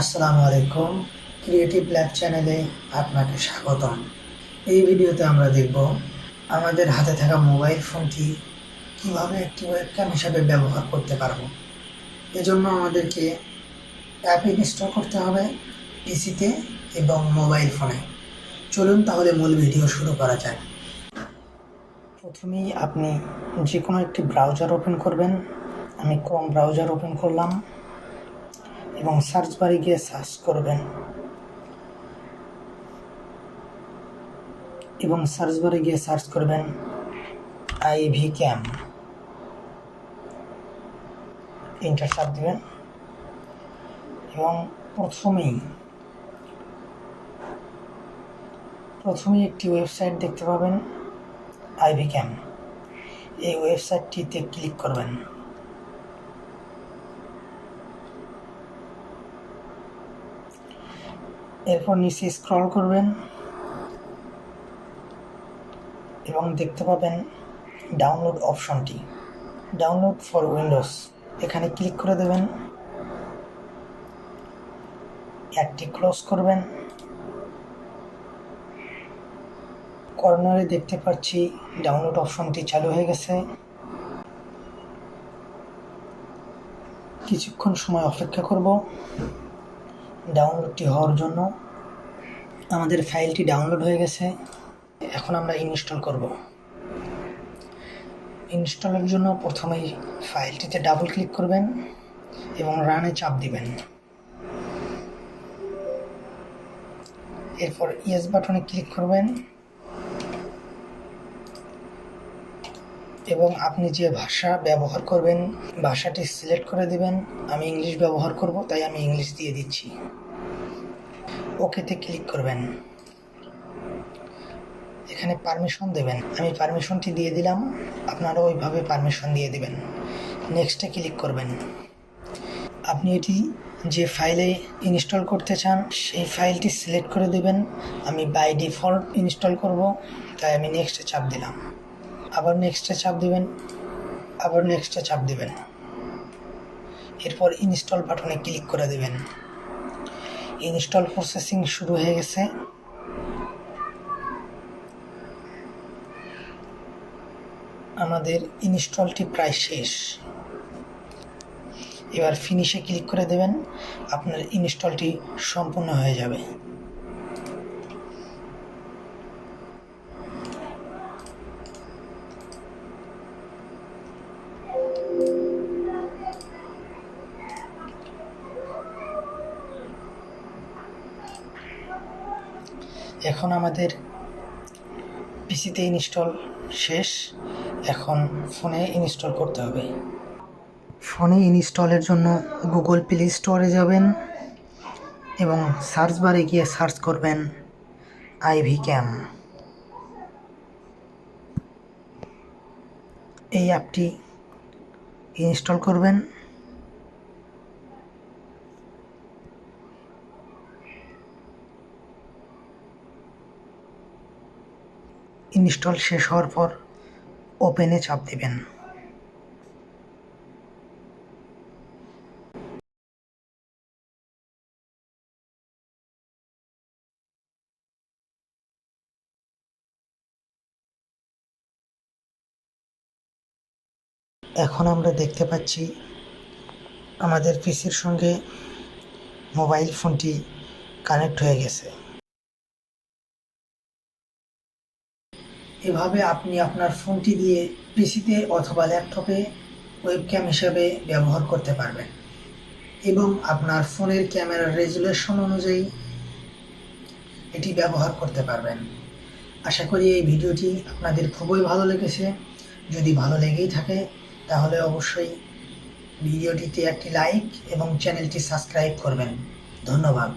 আসসালামু আলাইকুম creative lab চ্যানেলে আপনাকে স্বাগতম। এই ভিডিওতে আমরা দেখব আমাদের হাতে থাকা মোবাইল ফোনটি কীভাবে একটি ওয়েবক্যাম হিসাবে ব্যবহার করতে পারব। এজন্য আমাদেরকে অ্যাপ ইনস্টল করতে হবে পিসিতে এবং মোবাইল ফোনে চলুন তাহলে মূল ভিডিও শুরু করা যাক। প্রথমেই আপনি যে কোনো একটি ব্রাউজার ওপেন করবেন। আমি ক্রোম ব্রাউজার ওপেন করলাম। এবং সার্চ বারে গিয়ে সার্চ করবেন। এবং সার্চ বারে গিয়ে সার্চ করবেন আইভি ক্যাম। ইন্টার চাপ দেবেন। এবং প্রথমেই প্রথমেই একটি ওয়েবসাইট দেখতে পাবেন আইভি ক্যাম। এই ওয়েবসাইটটিতে ক্লিক করবেন। এরপর নিচে স্ক্রল করবেন এবং দেখতে পাবেন ডাউনলোড অপশনটি ডাউনলোড ফর উইন্ডোজ এখানে ক্লিক করে দেবেন। অ্যাপটি ক্লোজ করবেন। কর্নারে দেখতে পাচ্ছি ডাউনলোড অপশনটি চালু হয়ে গেছে। কিছুক্ষণ সময় অপেক্ষা করব। ডাউনলোডটি হওয়ার জন্য। আমাদের ফাইলটি ডাউনলোড হয়ে গেছে। এখন আমরা ইনস্টল করব। ইনস্টলের জন্য প্রথমেই ফাইলটিতে ডাবল ক্লিক করবেন এবং রানে চাপ দিবেন। এরপর ইয়েস বাটনে ক্লিক করবেন এবং আপনি যে ভাষা ব্যবহার করবেন, ভাষাটি সিলেক্ট করে দিবেন। আমি ইংলিশ ব্যবহার করব, তাই আমি ইংলিশ দিয়ে দিচ্ছি। ওকেতে ক্লিক করবেন। এখানে পারমিশন দেবেন। আমি পারমিশনটি দিয়ে দিলাম। আপনারা ওইভাবে পারমিশন দিয়ে দিবেন। নেক্সটে ক্লিক করবেন। আপনি এটি যে ফাইলে ইনস্টল করতে চান, সেই ফাইলটি সিলেক্ট করে দেবেন। আমি বাই ডিফল্ট ইনস্টল করব, তাই আমি নেক্সটে চাপ দিলাম। আবার নেক্সটে চাপ দিবেন, আবার নেক্সটে চাপ দিবেন। এরপর ইনস্টল বাটনে ক্লিক করে দেবেন। ইনস্টল প্রসেসিং শুরু হয়ে গেছে। আমাদের ইনস্টলটি প্রায় শেষ। এবার ফিনিশে ক্লিক করে দেবেন। আপনার ইনস্টলটি সম্পূর্ণ হয়ে যাবে। এখন আমাদের পিসিতে ইনস্টল শেষ। এখন ফোনে ইনস্টল করতে হবে। ফোনে ইনস্টলের জন্য গুগল প্লে স্টোরে যাবেন এবং সার্চ বারে গিয়ে সার্চ করবেন আইভি ক্যাম। এই অ্যাপটি ইনস্টল করবেন। ইনস্টল শেষ হওয়ার পর ওপেনে চাপ দেবেন। এখন আমরা দেখতে পাচ্ছি আমাদের পিসির সঙ্গে মোবাইল ফোনটি কানেক্ট হয়ে গেছে। এভাবে আপনি আপনার ফোনটি দিয়ে পিসিতে অথবা ল্যাপটপে ওয়েবক্যাম হিসাবে ব্যবহার করতে পারবেন। এবং আপনার ফোনের ক্যামেরার রেজুলেশন অনুযায়ী এটি ব্যবহার করতে পারবেন। আশা করি এই ভিডিওটি আপনাদের খুবই ভালো লেগেছে। যদি ভালো লেগেই থাকে, তাহলে অবশ্যই ভিডিওটিতে একটি লাইক এবং চ্যানেলটি সাবস্ক্রাইব করবেন। ধন্যবাদ।